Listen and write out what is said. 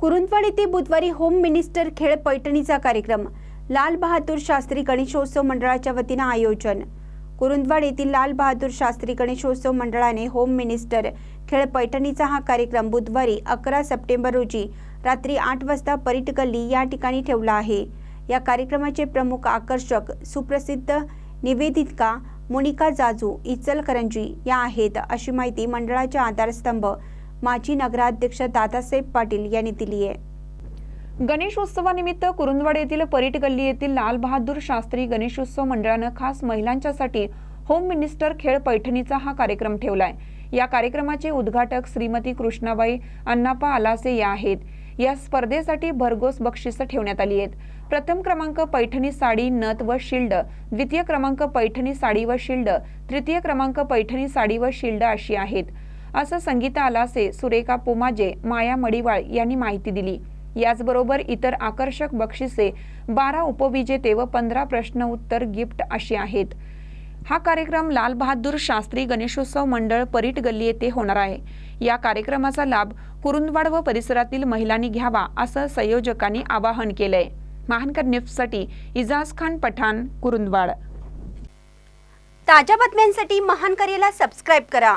कुरुंदवाड येथे बुधवारी home minister खेळ पैठणीचा कार्यक्रम. लाल बहादूर शास्त्री गणेशोत्सव मंडळाच्या वतीनं आयोजन. कुरुंदवाड येथील लाल बहादूर शास्त्री गणेशोत्सव मंडळाने होम मिनिस्टर खेळ पैठणीचा हा कार्यक्रम बुधवारी अकरा सप्टेंबर रोजी रात्री आठ वाजता परीट गल्ली या ठिकाणी ठेवला आहे. या कार्यक्रमाचे प्रमुख आकर्षक सुप्रसिद्ध निवेदिका मोनिका जाजू इचलकरंजी या आहेत अशी माहिती मंडळाच्या आधारस्तंभ माजी नगराध्यक्ष दादासाहेब पाटील यांनी दिली आहे. गणेशोत्सवानिमित्त कुरुंदवाड येथील परीट गल्ली येथील लाल बहादूर शास्त्री गणेशोत्सव मंडळानं खास महिलांच्यासाठी होम मिनिस्टर खेळ पैठणीचा हा कार्यक्रम ठेवलाय. या कार्यक्रमाचे उद्घाटक श्रीमती कृष्णाबाई अण्णापा आलासे या आहेत. या स्पर्धेसाठी भरघोस बक्षिसं ठेवण्यात आली आहेत. प्रथम क्रमांक पैठणी साडी नथ व शिल्ड. द्वितीय क्रमांक पैठणी साडी व शिल्ड. तृतीय क्रमांक पैठणी साडी व शिल्ड अशी आहेत. असं संगीता आलासे सुरेखा पोमाजे माया मडिवाळ यांनी माहिती दिली. याचबरोबर इतर आकर्षक बक्षिसे बारा उपविजेते व पंधरा प्रश्न उत्तर गिफ्ट अशी आहेत. हा कार्यक्रम लाल बहादूर शास्त्री गणेशोत्सव मंडळ परीट गल्ली येथे होणार आहे. या कार्यक्रमाचा लाभ कुरुंदवाड व परिसरातील महिलांनी घ्यावा असं संयोजकांनी आवाहन केलंय. महानकर न्यूजसाठी इजाज खान पठाण कुरुंदवाड. ताज्या बातम्यांसाठी महानकरेला सबस्क्राईब करा.